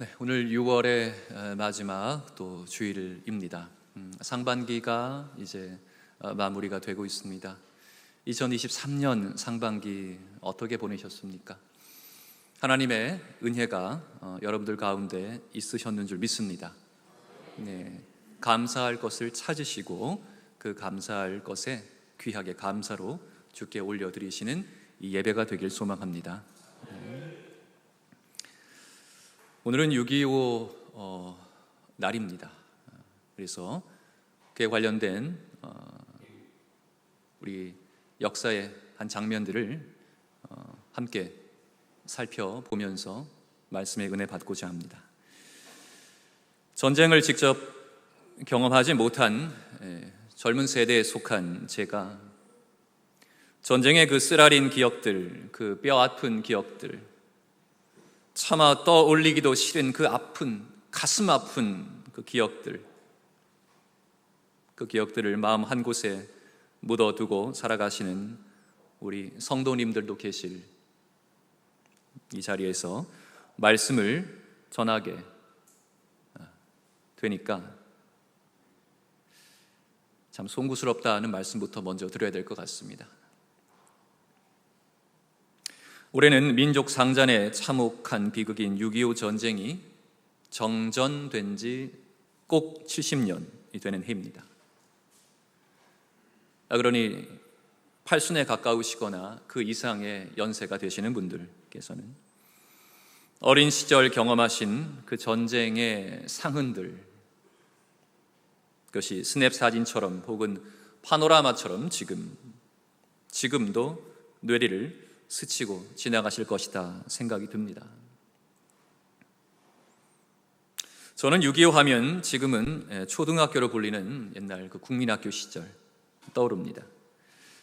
네, 오늘 6월의 마지막 또 주일입니다. 음, 상반기가 이제 어, 마무리가 되고 있습니다. 2023년 상반기 어떻게 보내셨습니까? 하나님의 은혜가 어, 여러분들 가운데 있으셨는 줄 믿습니다. 네, 감사할 것을 찾으시고 그 감사할 것에 귀하게 감사로 주께 올려드리시는 이 예배가 되길 소망합니다. 오늘은 6.25 어, 날입니다. 그래서 그에 관련된 어, 우리 역사의 한 장면들을 어, 함께 살펴보면서 말씀의 은혜 받고자 합니다. 전쟁을 직접 경험하지 못한 에, 젊은 세대에 속한 제가 전쟁의 그 쓰라린 기억들, 그 뼈 아픈 기억들, 차마 떠올리기도 싫은 그 아픈 가슴 아픈 그 기억들 그 기억들을 마음 한 곳에 묻어두고 살아가시는 우리 성도님들도 계실 이 자리에서 말씀을 전하게 되니까 참 송구스럽다는 말씀부터 먼저 드려야 될 것 같습니다. 올해는 민족 상잔의 참혹한 비극인 6.25 전쟁이 정전된 지 꼭 70년이 되는 해입니다. 아, 그러니 팔순에 가까우시거나 그 이상의 연세가 되시는 분들께서는 어린 시절 경험하신 그 전쟁의 상흔들 그것이 스냅 사진처럼 혹은 파노라마처럼 지금 지금도 뇌리를 스치고 지나가실 것이다 생각이 듭니다. 저는 6.25 하면 지금은 초등학교로 불리는 옛날 그 국민학교 시절 떠오릅니다.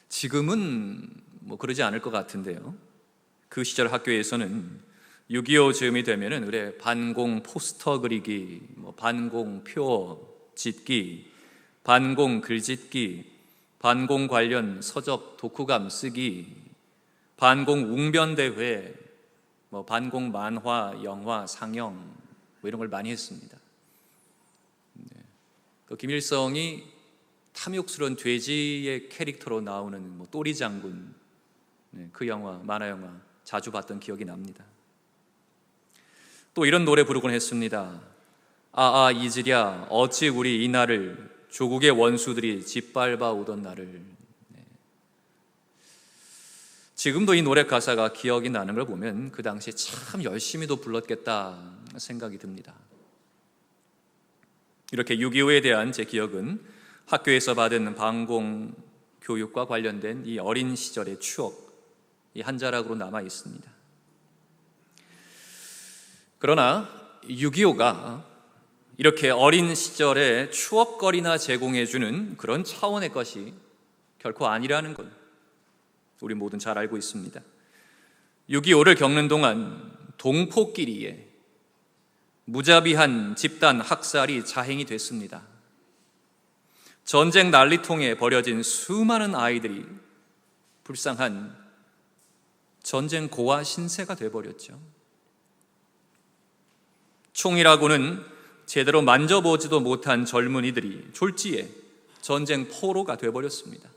지금은 뭐 그러지 않을 것 같은데요. 그 시절 학교에서는 6.25 즈음이 되면은 의뢰 반공 포스터 그리기, 뭐 반공 표 짓기, 반공 글짓기, 반공 관련 서적 독후감 쓰기, 반공 웅변대회, 뭐 반공 만화, 영화, 상영 뭐 이런 걸 많이 했습니다. 네. 그 김일성이 탐욕스러운 돼지의 캐릭터로 나오는 뭐 또리 장군 네, 그 영화 만화 영화 자주 봤던 기억이 납니다. 또 이런 노래 부르곤 했습니다. 아아 이즈랴 어찌 우리 이 날을 조국의 원수들이 짓밟아 오던 날을 지금도 이 노래 가사가 기억이 나는 걸 보면 그 당시에 참 열심히도 불렀겠다 생각이 듭니다. 이렇게 6.25에 대한 제 기억은 학교에서 받은 방공 교육과 관련된 이 어린 시절의 추억, 이 한 자락으로 남아 있습니다. 그러나 6.25가 이렇게 어린 시절의 추억거리나 제공해주는 그런 차원의 것이 결코 아니라는 것. 우리 모두 잘 알고 있습니다. 6.25를 겪는 동안 동포끼리에 무자비한 집단 학살이 자행이 됐습니다. 전쟁 난리통에 버려진 수많은 아이들이 불쌍한 전쟁 고아 신세가 되어버렸죠. 총이라고는 제대로 만져보지도 못한 젊은이들이 졸지에 전쟁 포로가 되어버렸습니다.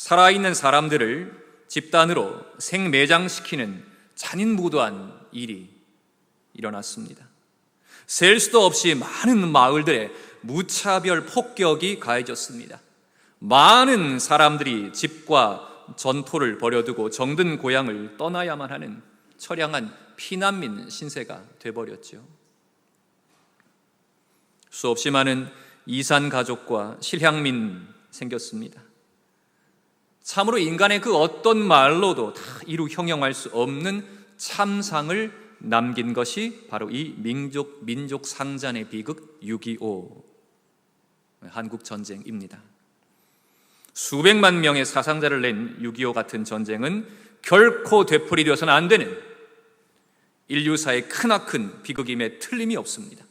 살아있는 사람들을 집단으로 생매장시키는 잔인무도한 일이 일어났습니다. 셀 수도 없이 많은 마을들에 무차별 폭격이 가해졌습니다. 많은 사람들이 집과 전토를 버려두고 정든 고향을 떠나야만 하는 처량한 피난민 신세가 돼버렸죠. 수없이 많은 이산 가족과 실향민 생겼습니다. 참으로 인간의 그 어떤 말로도 다 이루 형용할 수 없는 참상을 남긴 것이 바로 이 민족 민족 상잔의 비극 6.25 한국 전쟁입니다. 수백만 명의 사상자를 낸 6.25 같은 전쟁은 결코 되풀이되어서는 안 되는 인류사의 크나큰 비극임에 틀림이 없습니다.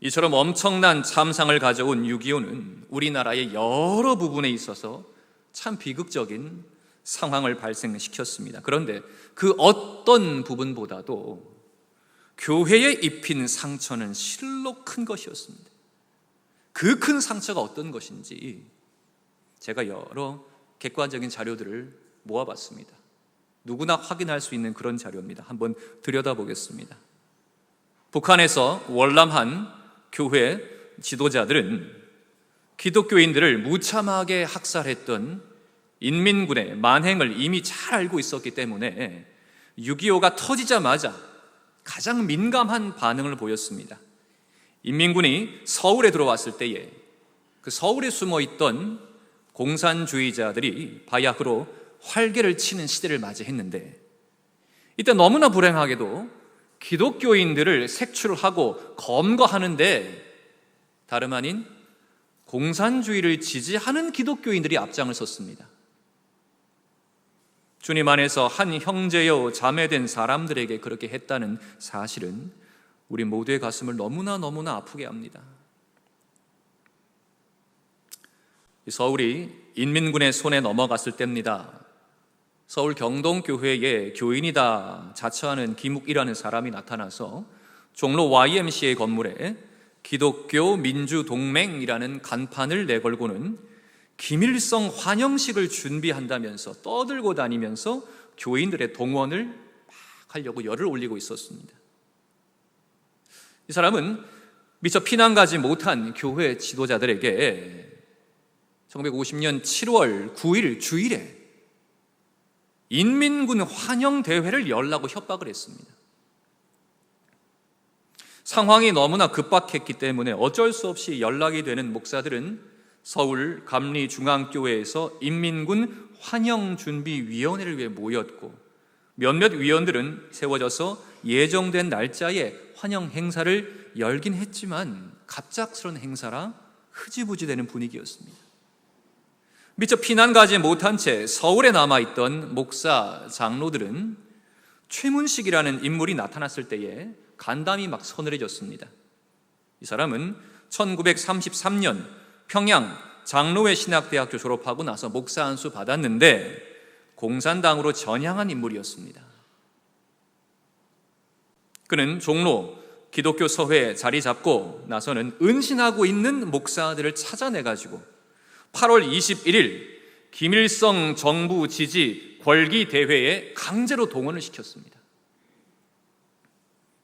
이처럼 엄청난 참상을 가져온 6.25는 우리나라의 여러 부분에 있어서 참 비극적인 상황을 발생시켰습니다. 그런데 그 어떤 부분보다도 교회에 입힌 상처는 실로 큰 것이었습니다. 그 큰 상처가 어떤 것인지 제가 여러 객관적인 자료들을 모아봤습니다. 누구나 확인할 수 있는 그런 자료입니다. 한번 들여다보겠습니다. 북한에서 월남한 교회 지도자들은 기독교인들을 무참하게 학살했던 인민군의 만행을 이미 잘 알고 있었기 때문에 6.25가 터지자마자 가장 민감한 반응을 보였습니다. 인민군이 서울에 들어왔을 때에 그 서울에 숨어 있던 공산주의자들이 바야흐로 활개를 치는 시대를 맞이했는데 이때 너무나 불행하게도 기독교인들을 색출하고 검거하는데 다름 아닌 공산주의를 지지하는 기독교인들이 앞장을 섰습니다. 주님 안에서 한 형제여 자매된 사람들에게 그렇게 했다는 사실은 우리 모두의 가슴을 너무나 너무나 아프게 합니다. 서울이 인민군의 손에 넘어갔을 때입니다. 서울 경동교회에 교인이다 자처하는 김욱이라는 사람이 나타나서 종로 YMCA 건물에 기독교 민주동맹이라는 간판을 내걸고는 김일성 환영식을 준비한다면서 떠들고 다니면서 교인들의 동원을 막 하려고 열을 올리고 있었습니다. 이 사람은 미처 피난 가지 못한 교회 지도자들에게 1950년 7월 9일 주일에 인민군 환영 대회를 열라고 협박을 했습니다. 상황이 너무나 급박했기 때문에 어쩔 수 없이 연락이 되는 목사들은 서울 감리 중앙교회에서 인민군 환영 준비 위원회를 위해 모였고 몇몇 위원들은 세워져서 예정된 날짜에 환영 행사를 열긴 했지만 갑작스런 행사라 흐지부지 되는 분위기였습니다. 미처 피난 가지 못한 채 서울에 남아있던 목사 장로들은 최문식이라는 인물이 나타났을 때에 간담이 막 서늘해졌습니다. 이 사람은 1933년 평양 장로회 신학대학교 졸업하고 나서 목사 안수 받았는데 공산당으로 전향한 인물이었습니다. 그는 종로 기독교 서회에 자리 잡고 나서는 은신하고 있는 목사들을 찾아내 가지고 8월 21일 김일성 정부 지지 권기 대회에 강제로 동원을 시켰습니다.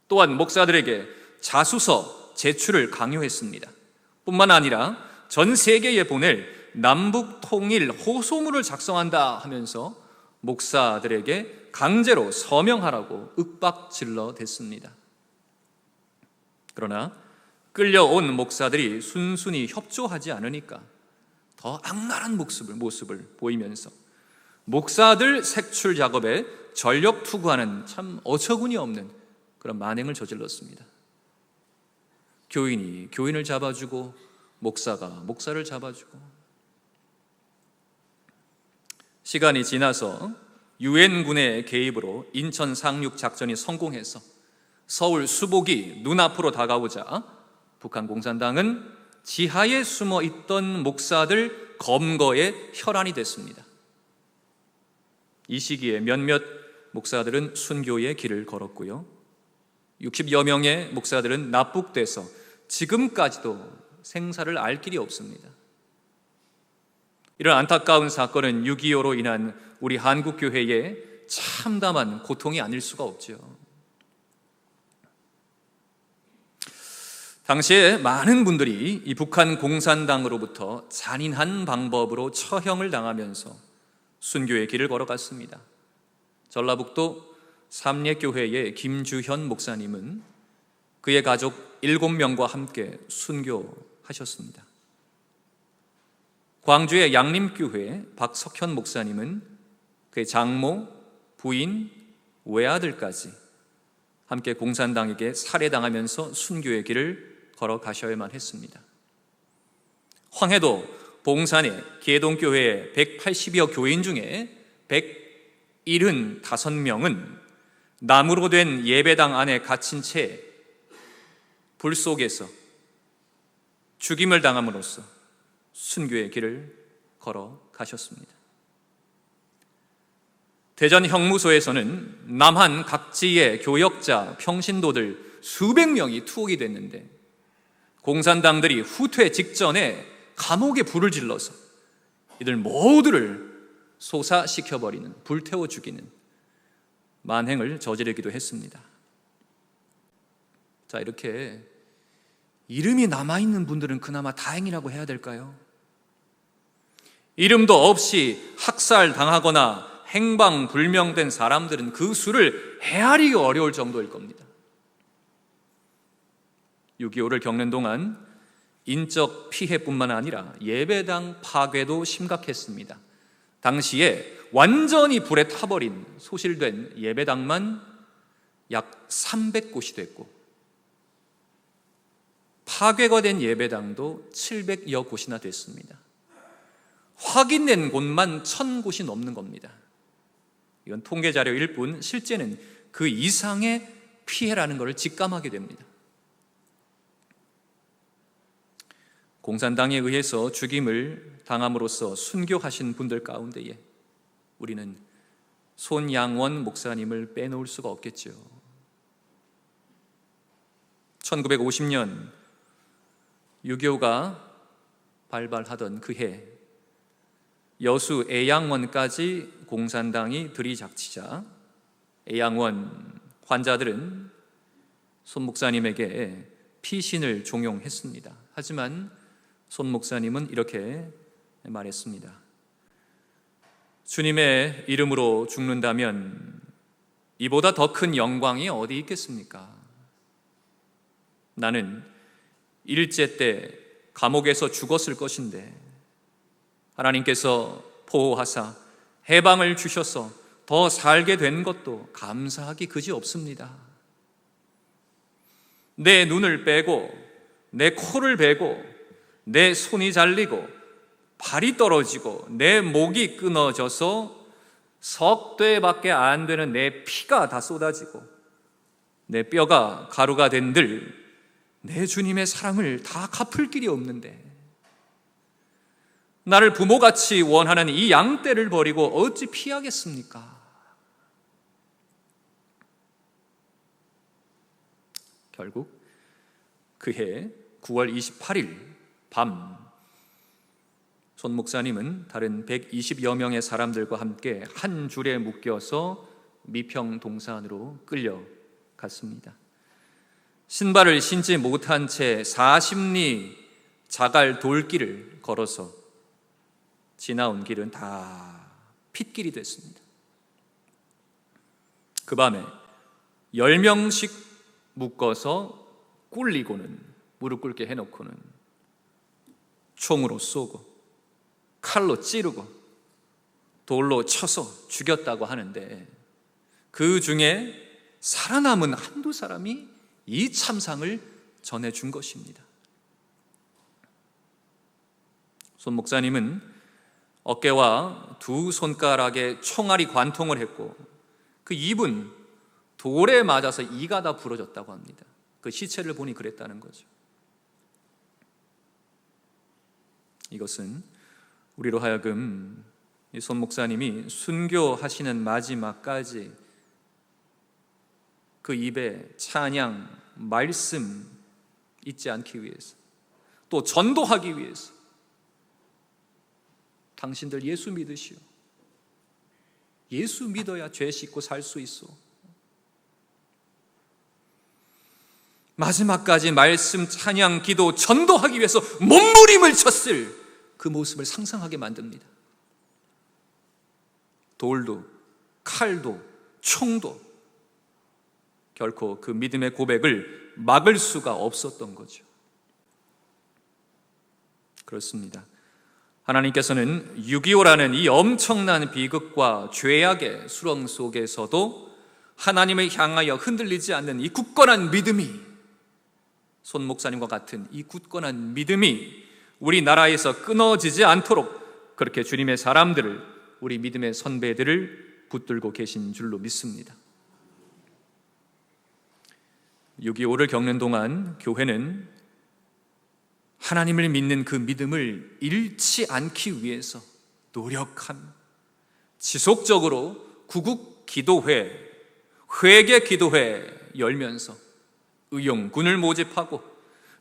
또한 목사들에게 자수서 제출을 강요했습니다. 뿐만 아니라 전 세계에 보낼 남북 통일 호소문을 작성한다 하면서 목사들에게 강제로 서명하라고 윽박 질러 댔습니다. 그러나 끌려온 목사들이 순순히 협조하지 않으니까 더 악랄한 모습을, 모습을 보이면서 목사들 색출 작업에 전력 투구하는 참 어처구니 없는 그런 만행을 저질렀습니다. 교인이 교인을 잡아주고 목사가 목사를 잡아주고 시간이 지나서 유엔군의 개입으로 인천 상륙 작전이 성공해서 서울 수복이 눈앞으로 다가오자 북한 공산당은 지하에 숨어 있던 목사들 검거에 혈안이 됐습니다. 이 시기에 몇몇 목사들은 순교의 길을 걸었고요. 60여 명의 목사들은 납북돼서 지금까지도 생사를 알 길이 없습니다. 이런 안타까운 사건은 6.25로 인한 우리 한국교회의 참담한 고통이 아닐 수가 없죠. 당시에 많은 분들이 이 북한 공산당으로부터 잔인한 방법으로 처형을 당하면서 순교의 길을 걸어갔습니다. 전라북도 삼례교회의 김주현 목사님은 그의 가족 7명과 함께 순교하셨습니다. 광주의 양림교회 박석현 목사님은 그의 장모, 부인, 외아들까지 함께 공산당에게 살해당하면서 순교의 길을 걸어가셔야만 했습니다. 황해도 봉산의 계동교회의 180여 교인 중에 175명은 나무로 된 예배당 안에 갇힌 채 불 속에서 죽임을 당함으로써 순교의 길을 걸어 가셨습니다. 대전 형무소에서는 남한 각지의 교역자, 평신도들 수백 명이 투옥이 됐는데 공산당들이 후퇴 직전에 감옥에 불을 질러서 이들 모두를 소사시켜버리는 불태워 죽이는 만행을 저지르기도 했습니다. 자, 이렇게 이름이 남아있는 분들은 그나마 다행이라고 해야 될까요? 이름도 없이 학살 당하거나 행방 불명된 사람들은 그 수를 헤아리기 어려울 정도일 겁니다. 6.25를 겪는 동안 인적 피해뿐만 아니라 예배당 파괴도 심각했습니다. 당시에 완전히 불에 타버린 소실된 예배당만 약 300곳이 됐고 파괴가 된 예배당도 700여 곳이나 됐습니다. 확인된 곳만 1000곳이 넘는 겁니다. 이건 통계 자료일 뿐 실제는 그 이상의 피해라는 것을 직감하게 됩니다. 공산당에 의해서 죽임을 당함으로써 순교하신 분들 가운데에 우리는 손양원 목사님을 빼놓을 수가 없겠죠. 1950년 6.25가 발발하던 그 해 여수 애양원까지 공산당이 들이닥치자 애양원 환자들은 손 목사님에게 피신을 종용했습니다. 하지만 손 목사님은 이렇게 말했습니다. 주님의 이름으로 죽는다면 이보다 더 큰 영광이 어디 있겠습니까? 나는 일제 때 감옥에서 죽었을 것인데 하나님께서 보호하사 해방을 주셔서 더 살게 된 것도 감사하기 그지 없습니다. 내 눈을 빼고 내 코를 베고 내 손이 잘리고 발이 떨어지고 내 목이 끊어져서 석 대밖에 안 되는 내 피가 다 쏟아지고 내 뼈가 가루가 된들 내 주님의 사랑을 다 갚을 길이 없는데 나를 부모같이 원하는 이 양떼를 버리고 어찌 피하겠습니까? 결국 그해 9월 28일 밤, 손 목사님은 다른 120여 명의 사람들과 함께 한 줄에 묶여서 미평 동산으로 끌려갔습니다. 신발을 신지 못한 채 40리 자갈 돌길을 걸어서 지나온 길은 다 핏길이 됐습니다. 그 밤에 10명씩 묶어서 꿀리고는 무릎 꿇게 해놓고는 총으로 쏘고 칼로 찌르고 돌로 쳐서 죽였다고 하는데 그 중에 살아남은 한두 사람이 이 참상을 전해준 것입니다. 손 목사님은 어깨와 두 손가락에 총알이 관통을 했고 그 입은 돌에 맞아서 이가 다 부러졌다고 합니다. 그 시체를 보니 그랬다는 거죠. 이것은 우리로 하여금 손 목사님이 순교하시는 마지막까지 그 입에 찬양, 말씀 잊지 않기 위해서 또 전도하기 위해서 당신들 예수 믿으시오. 예수 믿어야 죄 씻고 살 수 있어. 마지막까지 말씀, 찬양, 기도, 전도하기 위해서 몸부림을 쳤을 그 모습을 상상하게 만듭니다. 돌도, 칼도, 총도 결코 그 믿음의 고백을 막을 수가 없었던 거죠. 그렇습니다. 하나님께서는 6.25라는 이 엄청난 비극과 죄악의 수렁 속에서도 하나님을 향하여 흔들리지 않는 이 굳건한 믿음이 손 목사님과 같은 이 굳건한 믿음이 우리나라에서 끊어지지 않도록 그렇게 주님의 사람들을 우리 믿음의 선배들을 붙들고 계신 줄로 믿습니다. 6.25를 겪는 동안 교회는 하나님을 믿는 그 믿음을 잃지 않기 위해서 노력한 지속적으로 구국 기도회, 회계 기도회 열면서 의용군을 모집하고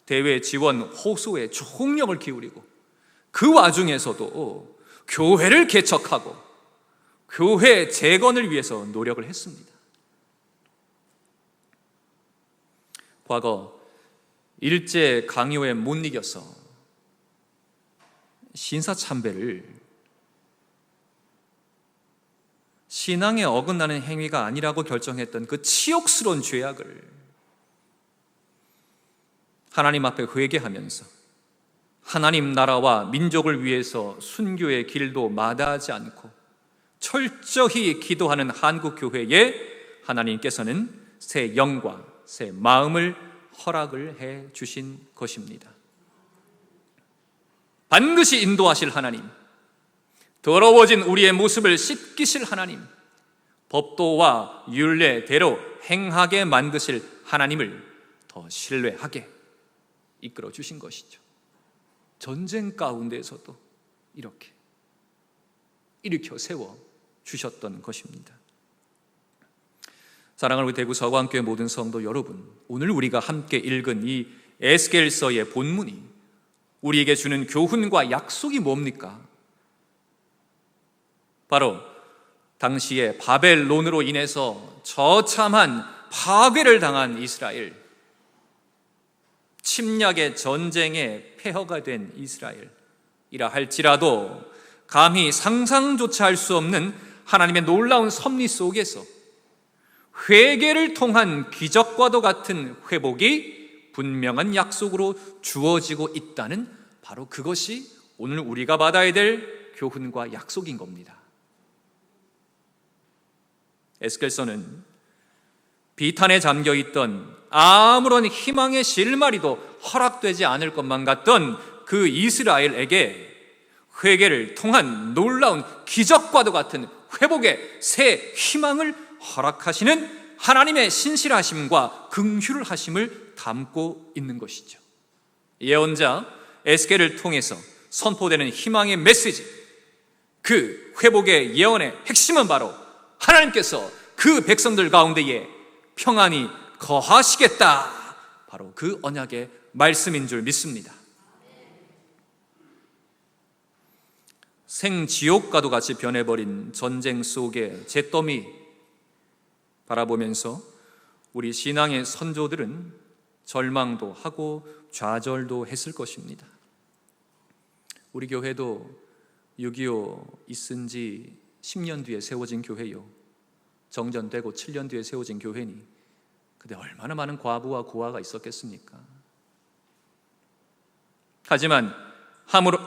대외 지원 호소에 총력을 기울이고 그 와중에서도 교회를 개척하고 교회 재건을 위해서 노력을 했습니다. 과거 일제 강요에 못 이겨서 신사 참배를 신앙에 어긋나는 행위가 아니라고 결정했던 그 치욕스러운 죄악을 하나님 앞에 회개하면서 하나님 나라와 민족을 위해서 순교의 길도 마다하지 않고 철저히 기도하는 한국 교회에 하나님께서는 새 영과 새 마음을 허락을 해 주신 것입니다. 반드시 인도하실 하나님, 더러워진 우리의 모습을 씻기실 하나님, 법도와 율례대로 행하게 만드실 하나님을 더 신뢰하게 이끌어 주신 것이죠. 전쟁 가운데에서도 이렇게 일으켜 세워 주셨던 것입니다. 사랑하는 우리 대구 서광교회 모든 성도 여러분, 오늘 우리가 함께 읽은 이 에스겔서의 본문이 우리에게 주는 교훈과 약속이 뭡니까? 바로 당시에 바벨론으로 인해서 저참한 파괴를 당한 이스라엘, 침략의 전쟁에 폐허가 된 이스라엘이라 할지라도 감히 상상조차 할 수 없는 하나님의 놀라운 섭리 속에서 회개를 통한 기적과도 같은 회복이 분명한 약속으로 주어지고 있다는 바로 그것이 오늘 우리가 받아야 될 교훈과 약속인 겁니다. 에스겔서는 비탄에 잠겨 있던 아무런 희망의 실마리도 허락되지 않을 것만 같던 그 이스라엘에게 회개를 통한 놀라운 기적과도 같은 회복의 새 희망을 허락하시는 하나님의 신실하심과 긍휼을 하심을 담고 있는 것이죠. 예언자 에스겔을 통해서 선포되는 희망의 메시지, 그 회복의 예언의 핵심은 바로 하나님께서 그 백성들 가운데에 평안이 거하시겠다. 바로 그 언약의 말씀인 줄 믿습니다. 생지옥과도 같이 변해버린 전쟁 속의 잿더미 바라보면서 우리 신앙의 선조들은 절망도 하고 좌절도 했을 것입니다. 우리 교회도 6.25 있은 지 10년 뒤에 세워진 교회요. 정전되고 7년 뒤에 세워진 교회니 근데 얼마나 많은 과부와 고아가 있었겠습니까? 하지만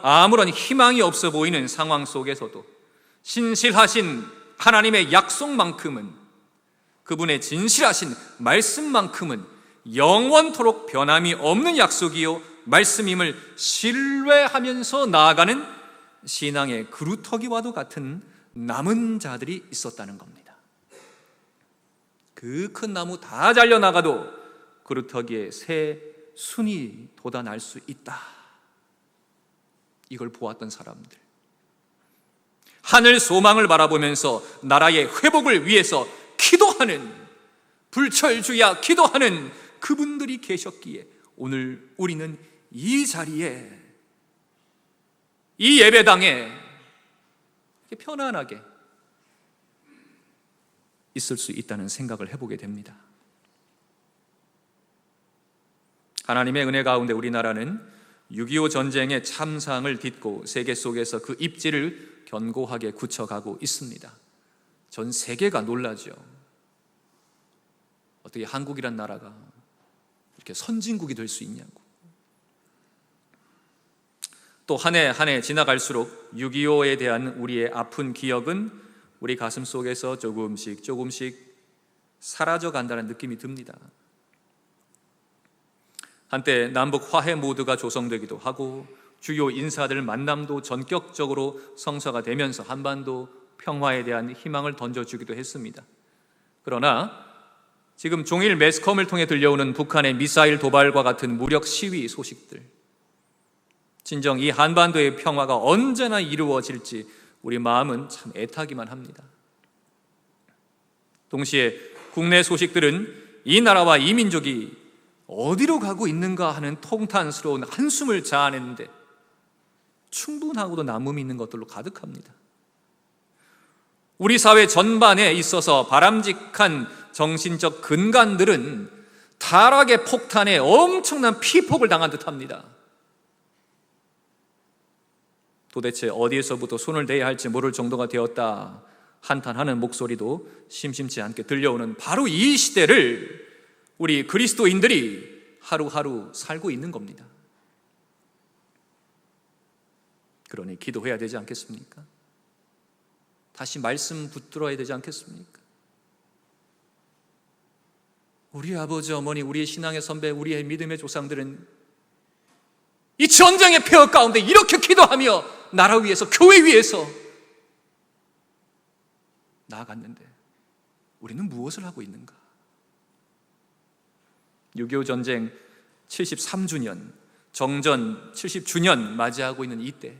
아무런 희망이 없어 보이는 상황 속에서도 신실하신 하나님의 약속만큼은 그분의 진실하신 말씀만큼은 영원토록 변함이 없는 약속이요 말씀임을 신뢰하면서 나아가는 신앙의 그루터기와도 같은 남은 자들이 있었다는 겁니다. 그 큰 나무 다 잘려 나가도 그루터기에 새 순이 돋아날 수 있다. 이걸 보았던 사람들. 하늘 소망을 바라보면서 나라의 회복을 위해서 기도하는 불철주야 기도하는 그분들이 계셨기에 오늘 우리는 이 자리에 이 예배당에 편안하게 있을 수 있다는 생각을 해보게 됩니다. 하나님의 은혜 가운데 우리나라는 6.25 전쟁의 참상을 딛고 세계 속에서 그 입지를 견고하게 굳혀가고 있습니다. 전 세계가 놀라죠. 어떻게 한국이란 나라가 이렇게 선진국이 될 수 있냐고. 또 한 해 한 해 지나갈수록 6.25에 대한 우리의 아픈 기억은 우리 가슴 속에서 조금씩 조금씩 사라져 간다는 느낌이 듭니다. 한때 남북 화해 모드가 조성되기도 하고 주요 인사들 만남도 전격적으로 성사가 되면서 한반도 평화에 대한 희망을 던져주기도 했습니다. 그러나 지금 종일 매스컴을 통해 들려오는 북한의 미사일 도발과 같은 무력 시위 소식들, 진정 이 한반도의 평화가 언제나 이루어질지 우리 마음은 참 애타기만 합니다. 동시에 국내 소식들은 이 나라와 이 민족이 어디로 가고 있는가 하는 통탄스러운 한숨을 자아내는데 충분하고도 남음이 있는 것들로 가득합니다. 우리 사회 전반에 있어서 바람직한 정신적 근간들은 타락의 폭탄에 엄청난 피폭을 당한 듯 합니다. 도대체 어디에서부터 손을 대야 할지 모를 정도가 되었다. 한탄하는 목소리도 심심치 않게 들려오는 바로 이 시대를 우리 그리스도인들이 하루하루 살고 있는 겁니다. 그러니 기도해야 되지 않겠습니까? 다시 말씀 붙들어야 되지 않겠습니까? 우리 아버지, 어머니, 우리의 신앙의 선배, 우리의 믿음의 조상들은 이 전쟁의 폐허 가운데 이렇게 기도하며 나라 위해서, 교회 위해서 나아갔는데 우리는 무엇을 하고 있는가? 6.25 전쟁 73주년, 정전 70주년 맞이하고 있는 이때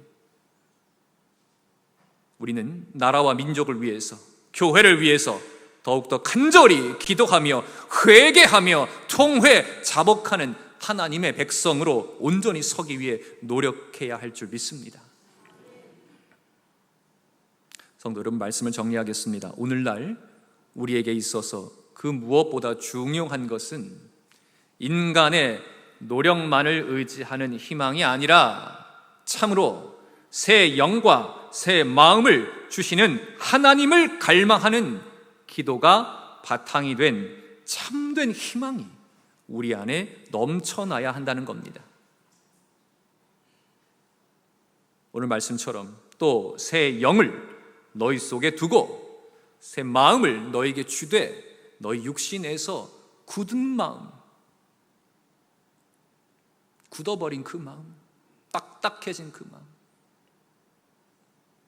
우리는 나라와 민족을 위해서, 교회를 위해서 더욱더 간절히 기도하며 회개하며 통회 자복하는 하나님의 백성으로 온전히 서기 위해 노력해야 할 줄 믿습니다. 성도 여러분 말씀을 정리하겠습니다. 오늘날 우리에게 있어서 그 무엇보다 중요한 것은 인간의 노력만을 의지하는 희망이 아니라 참으로 새 영과 새 마음을 주시는 하나님을 갈망하는 기도가 바탕이 된 참된 희망이 우리 안에 넘쳐나야 한다는 겁니다. 오늘 말씀처럼 또 새 영을 너희 속에 두고 새 마음을 너에게 주되 너희 육신에서 굳은 마음 굳어버린 그 마음 딱딱해진 그 마음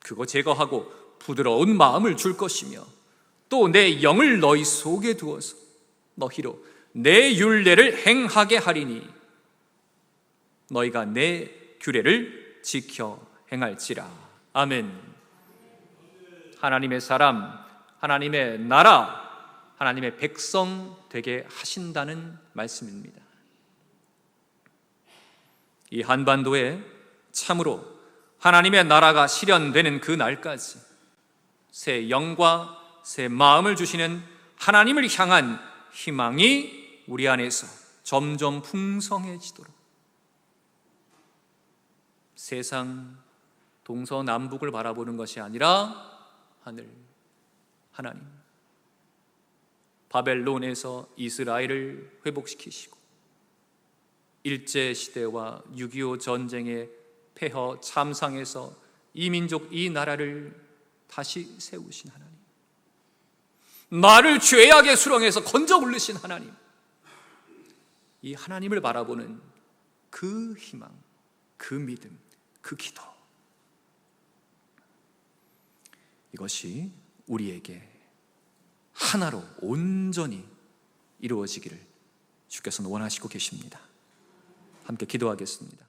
그거 제거하고 부드러운 마음을 줄 것이며 또 내 영을 너희 속에 두어서 너희로 내 율례를 행하게 하리니 너희가 내 규례를 지켜 행할지라. 아멘. 하나님의 사람 하나님의 나라 하나님의 백성 되게 하신다는 말씀입니다. 이 한반도에 참으로 하나님의 나라가 실현되는 그 날까지 새 영과 새 마음을 주시는 하나님을 향한 희망이 우리 안에서 점점 풍성해지도록. 세상 동서남북을 바라보는 것이 아니라 하늘 하나님. 바벨론에서 이스라엘을 회복시키시고 일제 시대와 6.25 전쟁의 폐허 참상에서 이 민족 이 나라를 다시 세우신 하나님. 나를 죄악의 수렁에서 건져 올리신 하나님 이 하나님을 바라보는 그 희망 그 믿음 그 기도. 이것이 우리에게 하나로 온전히 이루어지기를 주께서는 원하시고 계십니다. 함께 기도하겠습니다